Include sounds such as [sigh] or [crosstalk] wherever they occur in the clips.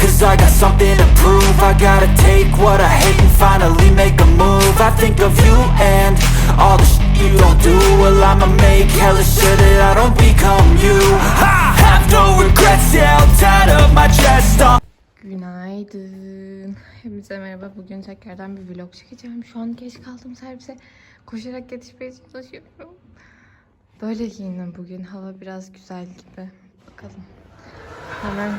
Cause I got something to prove I gotta take what I hate and finally make a move I think of you and all the shit you don't do Well I'ma make hella sure that I don't become you I have no regrets, yeah, I'll tie up my chest Günaydın. Hepinize merhaba. Bugün tekrardan bir vlog çekeceğim. Şu an geç kaldım servise. Koşarak yetişmeye çalışıyorum. Böyle giyindim bugün. Hava biraz güzel gibi. Bakalım. Hemen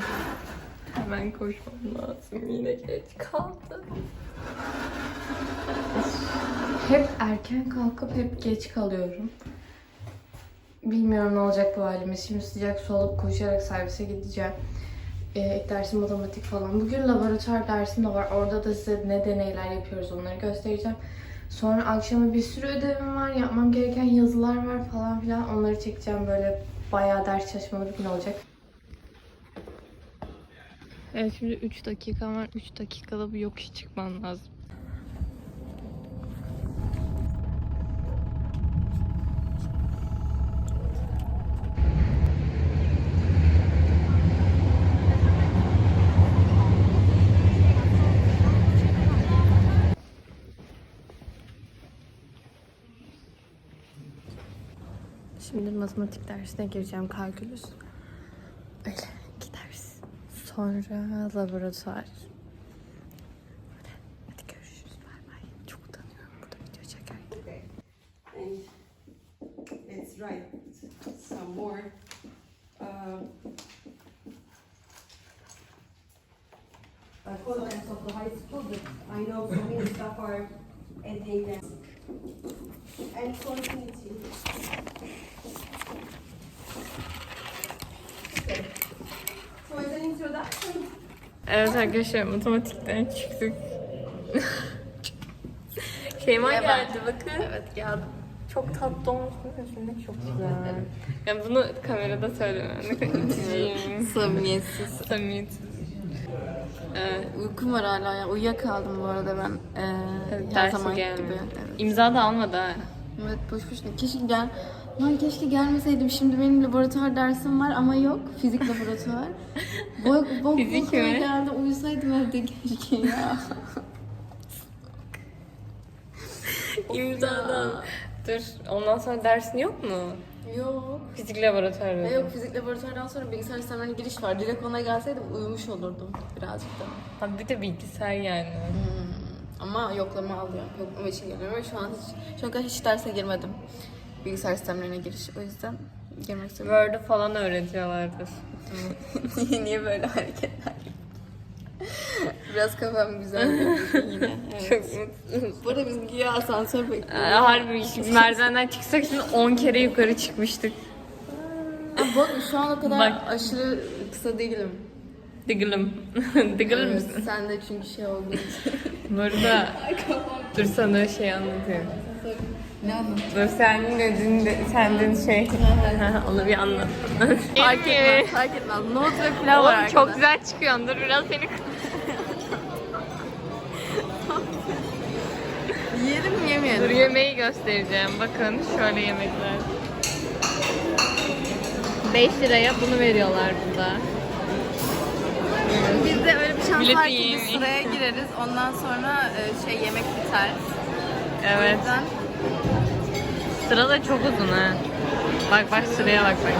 hemen koşmam lazım. Yine geç kaldım. Hep erken kalkıp hep geç kalıyorum. Bilmiyorum ne olacak bu halimiz. Şimdi sıcak su alıp koşarak servise gideceğim. Ee, dersim matematik falan. Bugün laboratuvar dersim de var. Orada da size ne deneyler yapıyoruz onları göstereceğim. Sonra akşama bir sürü ödevim var. Yapmam gereken yazılar var falan filan. Onları çekeceğim. Böyle bayağı ders çalışmalı bir gün olacak. Evet şimdi 3 dakika var. 3 dakikada bu yokuş çıkmam lazım. Şimdi matematik dersine gireceğim kalkülüs. Öyle iki ders. Sonra laboratuvar. Öyle. Hadi görüşürüz. Bay bay. Çok utanıyorum burada video çekerken. and let's write some more. Uh, uh, contents of the high school, but I know for me stuff are adding them. And continuity. Evet arkadaşlar matematikten çıktık. [laughs] Şeyma geldi bakın. Evet geldi. Çok tatlı olmuşsun şimdi çok güzel. Yani bunu kamerada söylemem. [laughs] Samimiyetsiz. Samimiyetsiz. Evet. Uykum var hala ya. Uyuyakaldım bu arada ben. Ee, her Dersi zaman gelmedi. gibi. Evet. İmza da almadı ha. evet boş boşuna. Keşke gel. Lan keşke gelmeseydim. Şimdi benim laboratuvar dersim var ama yok. Fizik laboratuvar. Bok [laughs] bok Fizik bokuma mi? geldi. Uyusaydım evde keşke ya. İmza da. Dur ondan sonra dersin yok mu? yok. Fizik laboratuvarı. E yok fizik laboratuvardan sonra bilgisayar sistemlerine giriş var. Direkt ona gelseydim uyumuş olurdum birazcık da. Ha bir de bilgisayar yani. Ama yoklama alıyor. Yoklama için geliyorum. Şu an hiç, şu an hiç derse girmedim. Bilgisayar sistemlerine giriş. O yüzden girmek istiyorum. Word'u falan öğretiyorlardır. niye, [laughs] niye böyle hareketler? Biraz kafam güzel [laughs] yine. Evet. Çok mutluyum. Bu arada biz güya asansör Ee, bekliyoruz. Harbi şimdi merdivenden çıksak şimdi 10 kere yukarı çıkmıştık. Bak şu an o kadar Bak. aşırı kısa değilim. Dıgılım. [laughs] Dıgılır Evet, mısın? sen de çünkü şey olduğu için. Bu arada dur sana şey anlatayım. Ne anladın? Dur sen dedin de, sen dedin şey. [laughs] Onu bir anlat. Fark etmez, fark etmez. Nohut ve pilav var Oğlum arkada. çok güzel çıkıyorsun. Dur biraz seni Yiyelim mi yemeyelim? Dur yemeği göstereceğim. Bakın şöyle yemekler. 5 liraya bunu veriyorlar burada. Biz de öyle bir şans var ki biz sıraya gireriz. Ondan sonra e, şey yemek biter. Evet. Sıra da çok uzun ha. Bak bak sıraya bak bak.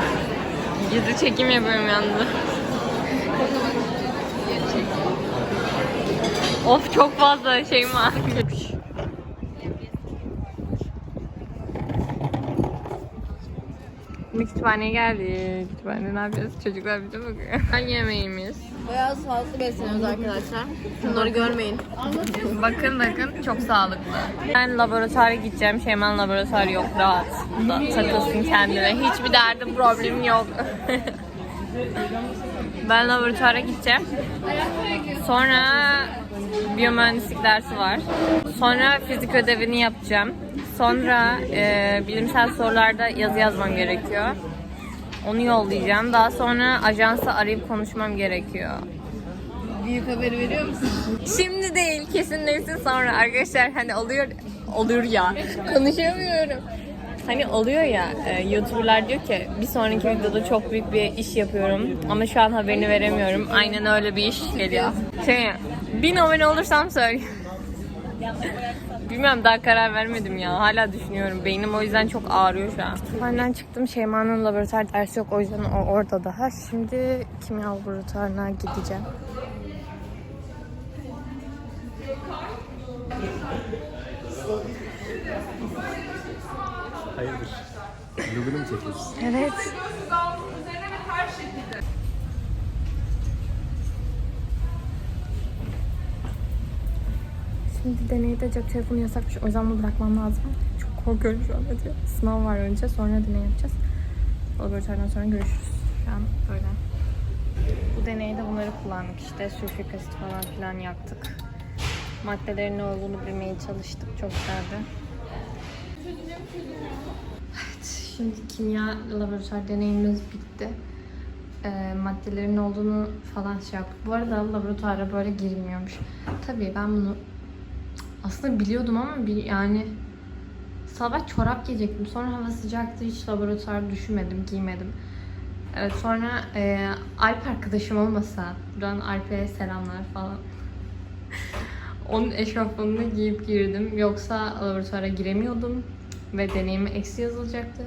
Gizli çekim yapıyorum yalnız. of çok fazla şey var. Şimdi kütüphaneye geldik. Kütüphanede ne yapacağız? Çocuklar bize bakıyor. [laughs] Ben yemeğimiz. bayağı sağlıklı besleniyoruz arkadaşlar. Şunları görmeyin. [laughs] Bakın bakın çok sağlıklı. Ben laboratuvara gideceğim. Şeyman laboratuvarı yok rahat. Takılsın kendine. Hiçbir derdim problemim yok. [laughs] ben laboratuvara gideceğim. Sonra biyomühendislik dersi var. Sonra fizik ödevini yapacağım. Sonra e, bilimsel sorularda yazı yazmam gerekiyor. Onu yollayacağım. Daha sonra ajansa arayıp konuşmam gerekiyor. Büyük haberi veriyor musun? Şimdi değil kesinleşsin sonra arkadaşlar hani oluyor oluyor ya konuşamıyorum. Hani oluyor ya e, YouTuber'lar diyor ki bir sonraki videoda çok büyük bir iş yapıyorum ama şu an haberini veremiyorum. Aynen öyle bir iş geliyor. Şey, bin abone olursam söyle. Bilmiyorum daha karar vermedim ya. Hala düşünüyorum. Beynim o yüzden çok ağrıyor şu an. Kütüphaneden çıktım. Şeyma'nın laboratuvar dersi yok. O yüzden o orada daha. Şimdi kimya laboratuvarına gideceğim. Hayırdır? Vlogunu mu çekiyorsun? Evet. Şimdi deneyde cep telefonu yasakmış. O yüzden bunu bırakmam lazım. Çok korkuyorum şu an. Hadi. Sınav var önce. Sonra deney yapacağız. Laboratuvardan sonra görüşürüz. Şu an böyle. Bu deneyde bunları kullandık işte. Sülfürik asit falan filan yaktık. Maddelerin ne olduğunu bilmeye çalıştık. Çok güzeldi. Şimdi kimya laboratuvar deneyimiz bitti. Ee, maddelerin olduğunu falan şey yaptık. Bu arada laboratuvara böyle girilmiyormuş. Tabii ben bunu aslında biliyordum ama bir, yani sabah çorap giyecektim. Sonra hava sıcaktı. Hiç laboratuvar düşünmedim, giymedim. Evet sonra e, Alp arkadaşım olmasa, buradan Alp'e selamlar falan. [laughs] Onun eşofmanını giyip girdim. Yoksa laboratuvara giremiyordum. Ve deneyime eksi yazılacaktı.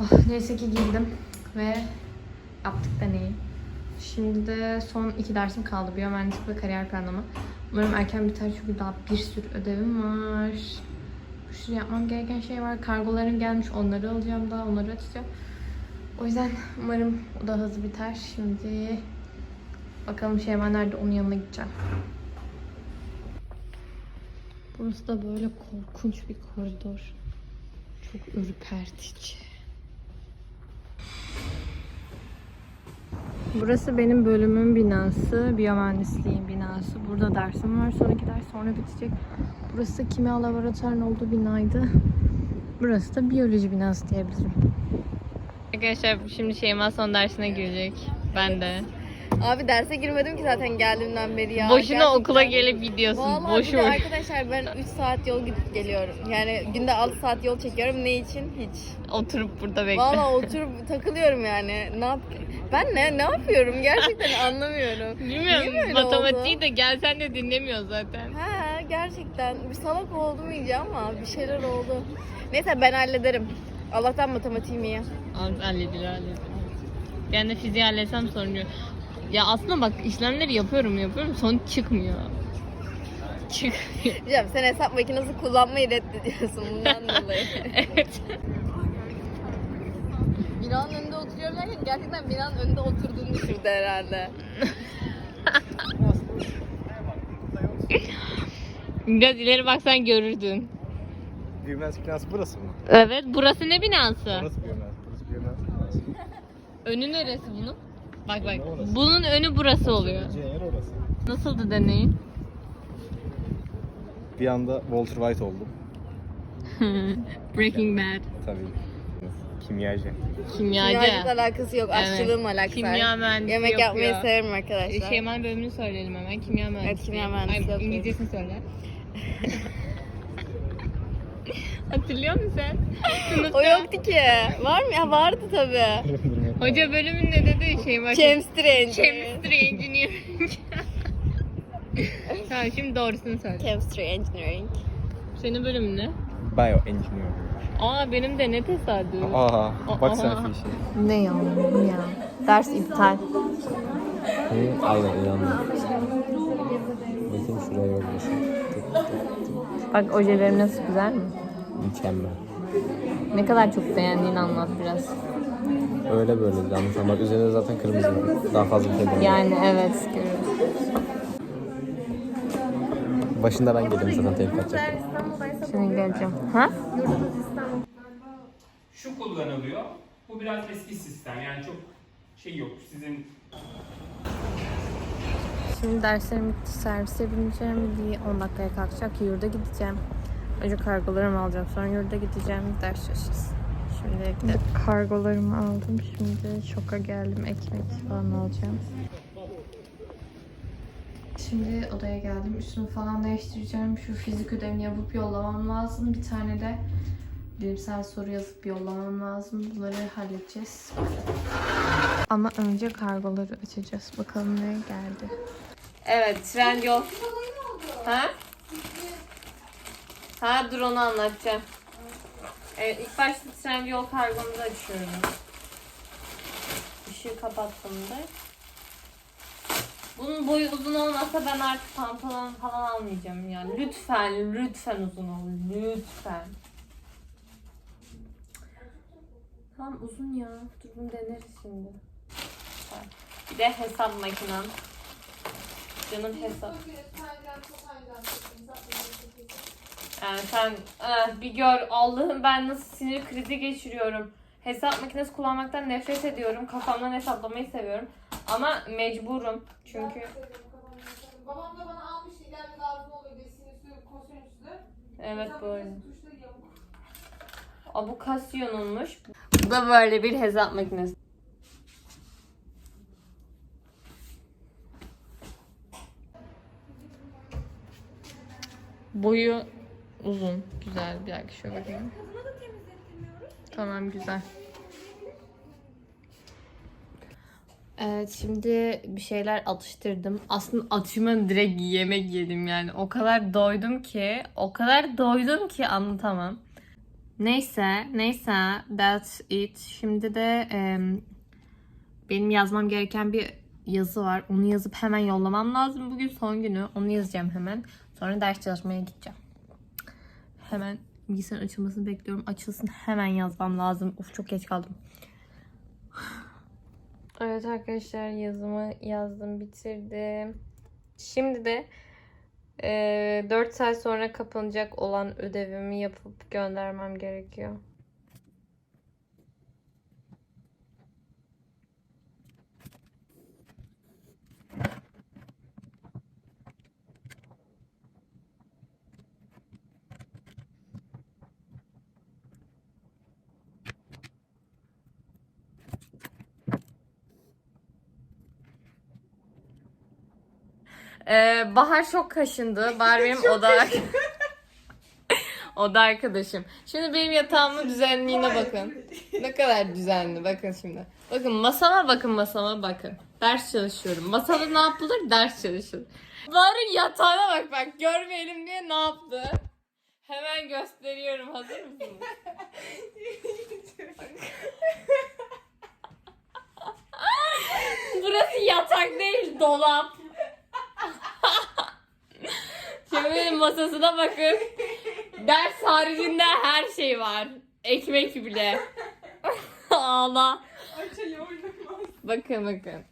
Oh, neyse ki girdim ve yaptık deneyi. Şimdi de son iki dersim kaldı. Biyomühendislik ve kariyer planlama. Umarım erken biter çünkü daha bir sürü ödevim var. Bir sürü yapmam gereken şey var. Kargolarım gelmiş. Onları alacağım daha. Onları açacağım. O yüzden umarım o da hızlı biter. Şimdi bakalım Şeyma nerede? Onun yanına gideceğim. Burası da böyle korkunç bir koridor. Çok ürpertici. Burası benim bölümün binası, biyomühendisliğin binası. Burada dersim var, sonraki ders sonra bitecek. Burası kimya laboratuvarının olduğu binaydı. Burası da biyoloji binası diyebilirim. Arkadaşlar şimdi Şeyma son dersine girecek. Ben de. Abi derse girmedim ki zaten geldiğimden beri ya. Boşuna Gerçekten. okula gelip gidiyorsun. Vallahi Boş bir de arkadaşlar ben 3 saat yol gidip geliyorum. Yani günde 6 saat yol çekiyorum. Ne için? Hiç. Oturup burada bekle. Vallahi [laughs] oturup takılıyorum yani. Ne yap ben ne ne yapıyorum gerçekten [laughs] anlamıyorum. Niye Bilmiyorum. böyle Matematiği oldu? de gelsen de dinlemiyor zaten. Ha gerçekten bir salak oldum iyice ama bir şeyler oldu. Neyse ben hallederim. Allah'tan matematiğim iyi. Al- Halledilir halledilir. Ben de fiziği halletsem sorun yok. Ya aslında bak işlemleri yapıyorum yapıyorum sonuç çıkmıyor. Çıkmıyor. Diyeceğim sen hesap makinesi kullanmayı reddediyorsun bundan [laughs] dolayı. evet. Binanın önünde oturuyorum derken gerçekten binanın önünde oturduğunu düşündü herhalde. [laughs] Biraz ileri baksan görürdün. Biyomühendislik binası burası mı? Evet burası ne binası? Burası biyomühendislik. Burası biyomühendislik binası. Önü neresi bunun? Bak bak. Orası. Bunun önü burası oluyor. Yer orası. Nasıldı deneyin? Bir anda Walter White oldum. [laughs] Breaking Bad. Tabii. Kimyacı. Kimyacı. Kimyacılıkla alakası yok. Evet. Aşçılığım alakası. Kimya mühendisi Yemek yapmayı yapıyor. severim arkadaşlar. Şeyman bölümünü söyleyelim hemen. Kimya mühendisi. kimya mühendisi Ay, yapıyorum. İngilizcesini söyle. [laughs] Hatırlıyor musun sen? Sınıfta. O yoktu ki. Var mı? Ya vardı tabii. Hoca bölümün ne dedi? Şeyma. Chemistry Chemistry Engineering. [laughs] tamam şimdi doğrusunu söyle. Chemistry Engineering. Senin bölümün ne? Bioengineering. Aa benim de ne tesadüf. Aha. Bak Aa. sen fişi. Ne ya? ya? Ders iptal. Hı, aynen inandım. Bakayım şuraya yollasın. Bak ojelerim nasıl güzel mi? Mükemmel. Ne kadar çok beğendiğini anlat biraz. Öyle böyle anlatamam. Bak üzerinde zaten kırmızı. Daha fazla bir şey değil. Yani evet görüyoruz. Başında ben geldim zaten telif atacak. Şimdi geleceğim. Ha? Kullanılıyor. Bu biraz eski sistem yani çok şey yok. Sizin Şimdi derslerim bitti. Servise bineceğim. Bir 10 dakikaya kalkacak. Yurda gideceğim. Önce kargolarımı alacağım. Sonra yurda gideceğim. Ders çalışacağız. Şimdi gidelim. Kargolarımı aldım. Şimdi şoka geldim. Ekmek falan alacağım. Şimdi odaya geldim. Üstümü falan değiştireceğim. Şu fizik ödevini yapıp yollamam lazım. Bir tane de bilimsel soru yazıp yollamam lazım. Bunları halledeceğiz. Ama önce kargoları açacağız. Bakalım ne geldi. Evet, tren yol. Ha? Ha, dur onu anlatacağım. Evet, ilk başta tren yol kargomuzu açıyorum. Işığı kapattım da. Bunun boyu uzun olmasa ben artık pantolon falan almayacağım yani. Lütfen, lütfen uzun ol. Lütfen. Tamam uzun ya. Dur bunu deneriz şimdi. Bir de hesap makinem. Canım hesap. Yani sen eh, bir gör Allah'ım ben nasıl sinir krizi geçiriyorum. Hesap makinesi kullanmaktan nefret ediyorum. Kafamdan hesaplamayı seviyorum. Ama mecburum. Çünkü Babam da bana almış ileride lazım oluyor diye sinüsü, kosinüsü. evet böyle. Tuşları yamuk. Abukasyonunmuş. Bu da böyle bir hesap makinesi. Boyu uzun. Güzel. Bir dakika şöyle bakayım. Tamam güzel. Evet şimdi bir şeyler atıştırdım. Aslında atışmadım direkt yemek yedim yani. O kadar doydum ki, o kadar doydum ki anlatamam. Neyse, neyse that's it. Şimdi de em, benim yazmam gereken bir yazı var. Onu yazıp hemen yollamam lazım. Bugün son günü. Onu yazacağım hemen. Sonra ders çalışmaya gideceğim. Hemen bilgisayarın açılmasını bekliyorum. Açılsın hemen yazmam lazım. Of çok geç kaldım. [sighs] Evet arkadaşlar yazımı yazdım bitirdim. Şimdi de 4 saat sonra kapanacak olan ödevimi yapıp göndermem gerekiyor. Ee, Bahar çok kaşındı. Bahar benim oda [laughs] oda arkadaşım. Şimdi benim yatağımın düzenliğine bakın. Ne kadar düzenli bakın şimdi. Bakın masama bakın masama bakın. Ders çalışıyorum. Masada ne yapılır? Ders çalışılır. Bahar'ın yatağına bak bak görmeyelim diye ne yaptı? Hemen gösteriyorum. Hazır mısınız? [laughs] Burası yatak değil dolap. Şimdi benim masasına bakın. Ders haricinde her şey var. Ekmek bile. [laughs] Ağla. Bakın bakın.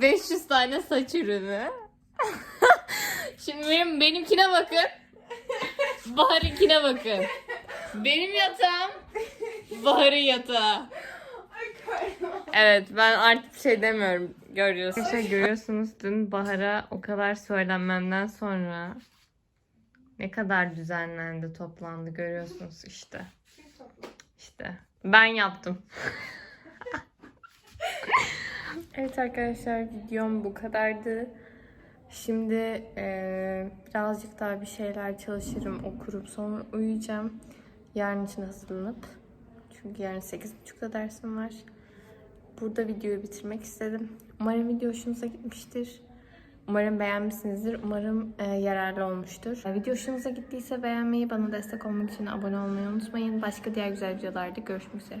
500 tane saç ürünü. [laughs] Şimdi benim benimkine bakın. Bahar'ınkine bakın. Benim yatağım Bahar'ın yatağı. Evet ben artık bir şey demiyorum. Görüyorsunuz. Arkadaşlar görüyorsunuz dün Bahar'a o kadar söylenmemden sonra ne kadar düzenlendi, toplandı görüyorsunuz [laughs] işte. İşte ben yaptım. [laughs] evet arkadaşlar videom bu kadardı. Şimdi eee, birazcık daha bir şeyler çalışırım, okurum, sonra uyuyacağım. Yarın için hazırlanıp. Çünkü yarın 8.30'da dersim var. Burada videoyu bitirmek istedim. Umarım video hoşunuza gitmiştir. Umarım beğenmişsinizdir. Umarım e, yararlı olmuştur. E, Video hoşunuza gittiyse beğenmeyi, bana destek olmak için abone olmayı unutmayın. Başka diğer güzel videolarda görüşmek üzere.